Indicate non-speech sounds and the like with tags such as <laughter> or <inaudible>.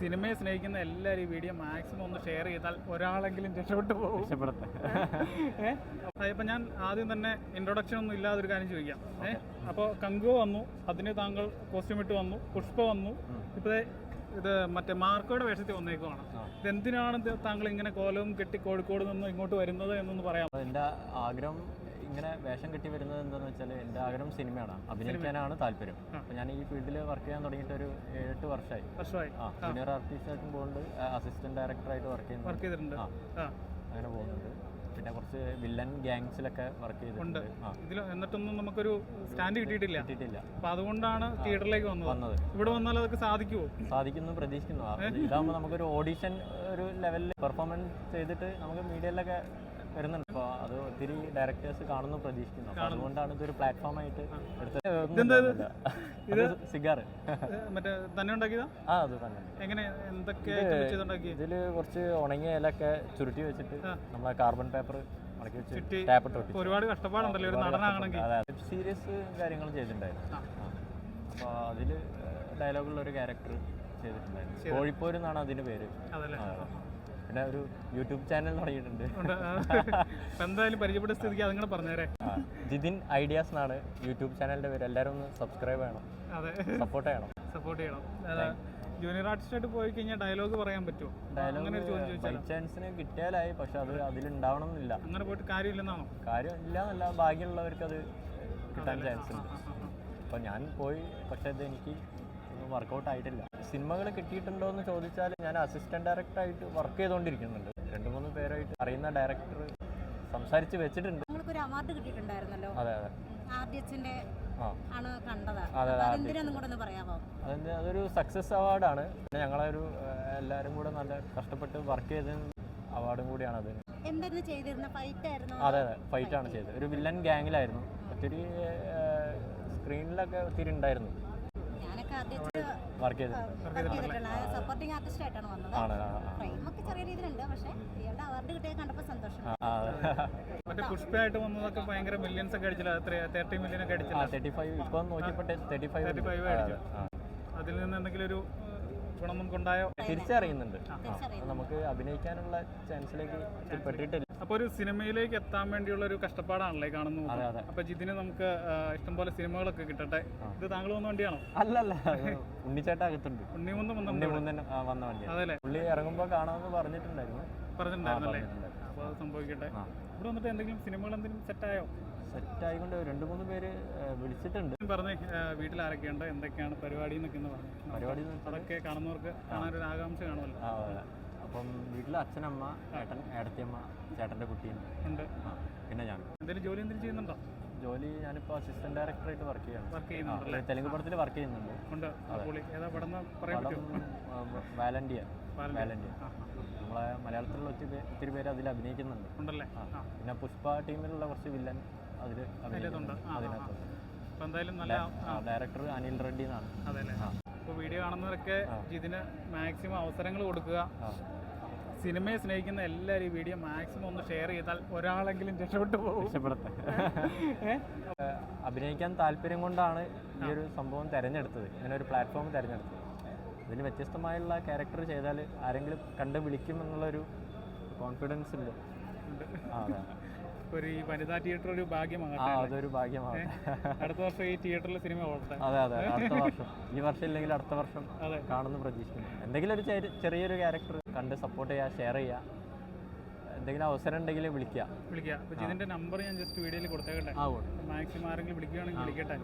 സിനിമയെ സ്നേഹിക്കുന്ന എല്ലാവരും ഈ വീഡിയോ മാക്സിമം ഒന്ന് ഷെയർ ചെയ്താൽ ഒരാളെങ്കിലും രക്ഷപ്പെട്ടു പോകും. രക്ഷപ്പെടട്ടെ ഇപ്പം ഞാൻ ആദ്യം തന്നെ ഇൻട്രൊഡക്ഷൻ ഒന്നും ഇല്ലാതെ ഒരു കാര്യം ചോദിക്കാം. ഏഹ് അപ്പോൾ കങ്കു വന്നു അതിന് താങ്കൾ കോസ്റ്റ്യൂം ഇട്ട് വന്നു പുഷ്പ വന്നു. ഇപ്പോഴേ ഇത് മറ്റേ മാർക്കോയുടെ വേഷത്തിൽ വന്നേക്കുവാണ്. ഇതെന്തിനാണ് താങ്കൾ ഇങ്ങനെ കോലവും കെട്ടി കോഴിക്കോട് നിന്ന് ഇങ്ങോട്ട് വരുന്നത് എന്നൊന്ന് പറയാം എന്റെ ആഗ്രഹം ഇങ്ങനെ വേഷം കിട്ടി വരുന്നത് എന്താണെന്ന് വെച്ചാൽ എന്റെ ആഗ്രഹം സിനിമയാണ് അഭിനയിക്കാനാണ് താല്പര്യം. അപ്പോൾ ഞാൻ ഈ ഫീൽഡിൽ വർക്ക് ചെയ്യാൻ തുടങ്ങിയിട്ട് ഒരു ഏഴെട്ട് വർഷമായി വർഷമായി. ആ ജൂനിയർ ആർട്ടിസ്റ്റായിട്ടും പോകുന്നുണ്ട്. അസിസ്റ്റന്റ് ഡയറക്ടറായിട്ട് വർക്ക് ചെയ്യുന്നുണ്ട്. ആ. അങ്ങനെ പോകുന്നുണ്ട്. പിന്നെ കുറച്ച് വില്ലൻ ഗ്യാങ്സിലൊക്കെ വർക്ക് ചെയ്തിട്ടുണ്ട്. ഇതിൽ എന്നിട്ടൊന്നും നമുക്കൊരു സ്റ്റാൻഡ് കിട്ടിയിട്ടില്ല. കിട്ടിയിട്ടില്ല. അപ്പൊ അതുകൊണ്ടാണ് തിയേറ്ററിലേക്ക് വന്നത്. വന്നത്. ഇവിടെ വന്നാൽ അതൊക്കെ സാധിക്കുമോ സാധിക്കുന്നു പ്രതീക്ഷിക്കുന്നു. ഇതാകുമ്പോൾ നമുക്കൊരു ഓഡിഷൻ ഒരു ലെവലിൽ പെർഫോമൻസ് ചെയ്തിട്ട് നമുക്ക് മീഡിയയിലൊക്കെ വരുന്നുണ്ട്. അപ്പോൾ അത് ഒത്തിരി ഡയറക്ടേഴ്സ് കാണുന്നു പ്രതീക്ഷിക്കുന്നു. അപ്പോൾ അതുകൊണ്ടാണ് ഇതൊരു പ്ലാറ്റ്ഫോം ആയിട്ട് എടുത്തത്. സിഗാർ ഏ, മറ്റേ തന്നെ ഉണ്ടാക്കിയതാ? ആ അത് തന്നെ എങ്ങനെ എന്തൊക്കെ ഇതിൽ കുറച്ച് ഉണങ്ങിയ ഇലൊക്കെ ചുരുട്ടി വെച്ചിട്ട് നമ്മളെ കാർബൺ പേപ്പർ ഒരുപാട് കഷ്ടപ്പാടുണ്ടല്ലോ ഒരു നടനാകണമെങ്കിൽ. അതെ വെബ് സീരീസ് കാര്യങ്ങൾ ചെയ്തിട്ടുണ്ടായിരുന്നു. അപ്പോൾ അതിൽ ഡയലോഗുള്ള ഒരു ക്യാരക്ടർ ചെയ്തിട്ടുണ്ടായിരുന്നു. കോഴിപ്പോരെന്നാണ് അതിന്റെ അതിന്റെ പേര്. പിന്നെ ഒരു യൂട്യൂബ് ചാനൽ തുടങ്ങിയിട്ടുണ്ട്. എന്തായാലും പരിചയപ്പെട്ട സ്ഥിതിക്ക് അതുങ്ങൾ പറഞ്ഞേരെ. ആ, ജിതിൻ ഐഡിയാസ് എന്നാണ് യൂട്യൂബ് ചാനലിന്റെ പേര്. എല്ലാവരും ഒന്ന് സബ്സ്ക്രൈബ് ചെയ്യണം. അതെ. സപ്പോർട്ട് ചെയ്യണം. സപ്പോർട്ട് ചെയ്യണം. ജൂനിയർ ആർട്ടിസ്റ്റായിട്ട് പോയി കഴിഞ്ഞാൽ ഡയലോഗ് പറയാൻ പറ്റുമോ? ചോദിച്ചാലോ? ചാൻസിന് കിട്ടിയാലായി പക്ഷെ അത് അതിലുണ്ടാവണം എന്നില്ല അങ്ങനെ പോയിട്ട് കാര്യമില്ലെന്നാണോ? കാര്യം ഇല്ല എന്നല്ല ഭാഗ്യമുള്ളവർക്ക് അത് കിട്ടാൻ ചാൻസ് ഉണ്ട്. അപ്പോൾ ഞാൻ പോയി പക്ഷെ അത് എനിക്ക് വർക്കൗട്ട് ആയിട്ടില്ല. സിനിമകൾ കിട്ടിയിട്ടുണ്ടോ എന്ന് ചോദിച്ചാൽ ഞാൻ അസിസ്റ്റന്റ് ഡയറക്ടറായിട്ട് വർക്ക് ചെയ്തുകൊണ്ടിരിക്കുന്നുണ്ട് രണ്ട് മൂന്ന് പേരായിട്ട് അറിയുന്ന ഡയറക്ടർ സംസാരിച്ച് വെച്ചിട്ടുണ്ട്. നിങ്ങൾക്കൊരു അവാർഡ് കിട്ടിയിട്ടുണ്ടായിരുന്നല്ലോ? അതെ അതെ. ആണ് കണ്ടത്. അതൊരു സക്സസ് അവാർഡാണ് പിന്നെ ഞങ്ങളൊരു എല്ലാവരും കൂടെ നല്ല കഷ്ടപ്പെട്ട് വർക്ക് ചെയ്ത അവാർഡും കൂടിയാണ് അത്. എന്തായിരുന്നു ചെയ്തിരുന്ന? ഫൈറ്റ് ആയിരുന്നു? അതെ അതെ. ഫൈറ്റാണ് ചെയ്തത്. ഒരു വില്ലൻ ഗ്യാങ്ങിലായിരുന്നു ഒത്തിരി സ്ക്രീനിലൊക്കെ ഒത്തിരി ഉണ്ടായിരുന്നു. വർക്ക് ചെയ്തിട്ടുണ്ട്. സപ്പോർട്ടിംഗ് ആർട്ടിസ്റ്റ് ആയിട്ടാണ് വന്നത്. ഫ്രെയിമൊക്കെ ചെറിയ രീതിയിലുണ്ട് പക്ഷേ ഇയാളുടെ അവാർഡ് കിട്ടിയത് കണ്ടപ്പോൾ സന്തോഷം. ആ, ആ, അതെ. മറ്റേ പുഷ്പയായിട്ട് വന്നതൊക്കെ ഭയങ്കര മില്യൻസ് ഒക്കെ അടിച്ചില്ല. തേർട്ടി മില്യൺ ഒക്കെ ആ അടിച്ചില്ല. തേർട്ടി ഫൈവ് ഇപ്പം നോക്കിയപ്പോൾ തേർട്ടി ഫൈവ് 35 അടിച്ചു. അതിൽ നിന്ന് എന്തെങ്കിലും ഒരു ഏഹ്, ഗുണം നമുക്കുണ്ടായോ തിരിച്ചറിയുന്നുണ്ട്. നമുക്ക് അഭിനയിക്കാനുള്ള ചാൻസിലേക്ക് പെട്ടിട്ടില്ല അപ്പോൾ ഒരു സിനിമയിലേക്ക് എത്താൻ വേണ്ടിയുള്ള ഒരു കഷ്ടപ്പാടാണല്ലേ കാണുന്നു കാണുന്നത് അപ്പൊ ജിതിന് നമുക്ക് ഇഷ്ടംപോലെ സിനിമകളൊക്കെ കിട്ടട്ടെ? ഇത് താങ്കൾ വന്ന വണ്ടിയാണോ? അല്ലല്ല ഉണ്ണിച്ചേട്ട അകത്തുണ്ട്. ഉണ്ണിമുന്ന് വന്ന വണ്ടി അതല്ലേ. പുള്ളി ഇറങ്ങുമ്പോൾ കാണാമെന്ന് പറഞ്ഞിട്ടുണ്ടായിരുന്നു. പറഞ്ഞിട്ടുണ്ടായിരുന്നല്ലേ? അപ്പൊ അപ്പോൾ അത് സംഭവിക്കട്ടെ. ഇവിടെ വന്നിട്ട് എന്തെങ്കിലും സിനിമകൾ എന്തെങ്കിലും സെറ്റായോ സെറ്റ് ആയിക്കൊണ്ട് രണ്ട് മൂന്ന് പേര് വിളിച്ചിട്ടുണ്ട്. പറഞ്ഞേ വീട്ടിൽ ആരൊക്കെയുണ്ട് എന്തൊക്കെയാണ് പരിപാടി എന്നൊക്കെ പറഞ്ഞു. പരിപാടി അതൊക്കെ കാണുന്നവർക്ക് കാണാൻ ഒരു ആകാംക്ഷ കാണുമല്ലോ. അപ്പം വീട്ടിൽ അച്ഛനമ്മ ഏട്ടൻ ഏടത്തിയമ്മ ചേട്ടന്റെ കുട്ടിയുണ്ട് ഉണ്ട്. ആ പിന്നെ ഞാൻ. എന്തെങ്കിലും ജോലി എന്തെങ്കിലും ചെയ്യുന്നുണ്ടോ? ജോലി ഞാനിപ്പോൾ അസിസ്റ്റന്റ് ഡയറക്ടറായിട്ട് വർക്ക് ചെയ്യാണ് വർക്ക് ആ, ചെയ്യുന്നുണ്ടല്ലേ ഒരു തെലുങ്ക് പടത്തിൽ വർക്ക് ചെയ്യുന്നുണ്ട്. ഉണ്ട്. വാലന്റിയർ ഏതാ പടം എന്ന് പറയാൻ പടം പറ്റുമോ? ആ, ആ. നമ്മളെ മലയാളത്തിലുള്ള ഒത്തിരി പേര് ഒത്തിരി പേര് അതിൽ അഭിനയിക്കുന്നുണ്ട്. ഉണ്ടല്ലേ? ആ. ആ. പിന്നെ പുഷ്പ ടീമിലുള്ള കുറച്ച് വില്ലൻ അതിൽ അതിനകത്തുണ്ട്. ആ, ആ, ആ. അതിനകത്തുണ്ട്. അപ്പോൾ എന്തായാലും നല്ല ഡയറക്ടർ അനിൽ റെഡ്ഡി എന്നാണ് അതെല്ലേ അപ്പോൾ വീഡിയോ കാണുന്നവരൊക്കെ ഇതിന് മാക്സിമം അവസരങ്ങൾ കൊടുക്കുക. ആ. സിനിമയെ സ്നേഹിക്കുന്ന എല്ലാവരും ഈ വീഡിയോ മാക്സിമം ഒന്ന് ഷെയർ ചെയ്താൽ ഒരാളെങ്കിലും രക്ഷപ്പെട്ടു പോകും. രക്ഷപ്പെടട്ടെ <laughs> അഭിനയിക്കാൻ താല്പര്യം കൊണ്ടാണ് ഈ ഒരു സംഭവം തിരഞ്ഞെടുത്തത്. ഇങ്ങനെ ഒരു പ്ലാറ്റ്ഫോം തിരഞ്ഞെടുത്തത്. അതിന് വ്യത്യസ്തമായുള്ള ക്യാരക്ടർ ചെയ്താൽ ആരെങ്കിലും കണ്ട് വിളിക്കും എന്നുള്ളൊരു കോൺഫിഡൻസ് ഉണ്ട് ഉണ്ട്. ആ അതെ. ഒരു ഈ വനിതാ തിയേറ്റർ ഒരു ഭാഗ്യമാണ് അതൊരു ഭാഗ്യമാണ് അടുത്ത വർഷം ഈ തിയേറ്ററിൽ സിനിമ ഓടട്ടെ അതെ അതെ അടുത്ത വർഷം. ഈ വർഷം ഇല്ലെങ്കിൽ അടുത്ത വർഷം കാണുന്ന പ്രതീക്ഷിക്കുന്നു. എന്തെങ്കിലും ഒരു ചെറിയൊരു ക്യാരക്ടർ കണ്ട് സപ്പോർട്ട് ചെയ്യുക ഷെയർ ചെയ്യുക എന്തെങ്കിലും അവസരം ഉണ്ടെങ്കിൽ വിളിക്കുക വിളിക്കുക അപ്പോൾ ഇതിന്റെ നമ്പർ ഞാൻ ജസ്റ്റ് വീഡിയോയിൽ കൊടുത്തേക്കട്ടെ. മാക്സിമം ആരെങ്കിലും വിളിക്കുകയാണെങ്കിൽ വിളിക്കട്ടെ.